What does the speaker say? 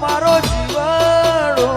મારો જીવાડો